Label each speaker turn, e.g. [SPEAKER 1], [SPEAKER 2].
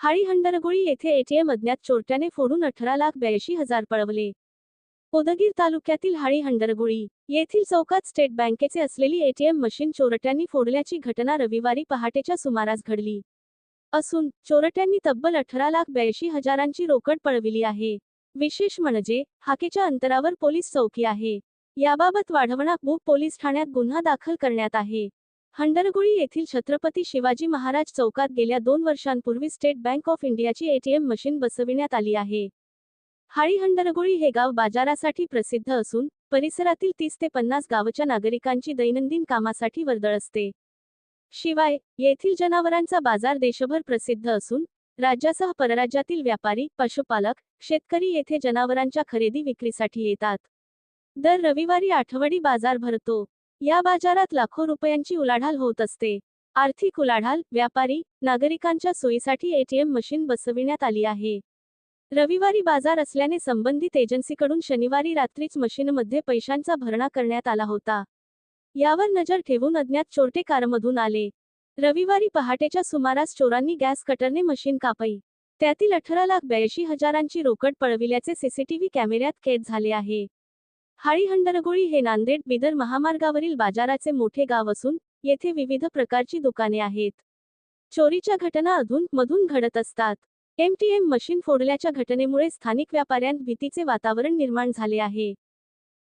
[SPEAKER 1] हाळीहंडरगोळी येथे एटीएम अज्ञात चोरट्याने फोडून अठरा लाख ब्याऐंशी हजार पळवले. पोदगीर तालुक्यातील हाळीहंडरगोळी येथील चौकात स्टेट बँकेचे असलेली एटीएम मशीन चोरट्यांनी फोडल्याची घटना रविवारी पहाटेच्या सुमारास घडली. असून चोरट्यांनी तब्बल अठरा लाख ब्याऐंशी हजारांची रोकड पळविली आहे. विशेष म्हणजे हाकेच्या अंतरावर पोलीस चौकी आहे. याबाबत वाढवणा बुक पोलीस ठाण्यात गुन्हा दाखल करण्यात आहे. हंडरगुळी येथील छत्रपती शिवाजी महाराज चौकात गेल्या दोन वर्षांपूर्वी स्टेट बँक ऑफ इंडियाची एटीएम मशीन बसविण्यात आली आहे. हाळीहंडरगुळी हे गाव बाजारासाठी प्रसिद्ध असून परिसरातील तीस ते पन्नास गावच्या नागरिकांची दैनंदिन कामासाठी वर्दळ असते. शिवाय येथील जनावरांचा बाजार देशभर प्रसिद्ध असून राज्यासह परराज्यातील व्यापारी पशुपालक शेतकरी येथे जनावरांच्या खरेदी विक्रीसाठी येतात. दर रविवारी आठवडी बाजार भरतो. या बाजारात लाखो रुपयांची उलाढाल होत असते. आर्थिक उलाढाल व्यापारी नागरिकांच्या सोयीसाठी एटीएम मशीन बसविण्यात आली आहे. रविवारी बाजार असल्याने संबंधित एजन्सीकडून शनिवारी रात्रीच मशीनमध्ये पैशांचा भरणा करण्यात आला होता. यावर नजर ठेवून अज्ञात चोरटे कारमधून आले. रविवारी पहाटेच्या सुमारास चोरांनी गॅस कटरने मशीन कापई. त्यातील अठरा लाख ब्याऐंशी हजारांची रोकड पळविल्याचे सीसीटीव्ही कॅमेऱ्यात कैद झाले आहे. हाळीहंडरगोळी हे नांदेड बिदर महामार्गावरील बाजाराचे मोठे गाव असून येथे विविध प्रकारची दुकाने आहेत. चोरीच्या घटना अधून मधून घडत असतात. एमटीएम मशीन फोडल्याच्या घटनेमुळे स्थानिक व्यापाऱ्यांत भीतीचे वातावरण निर्माण झाले आहे.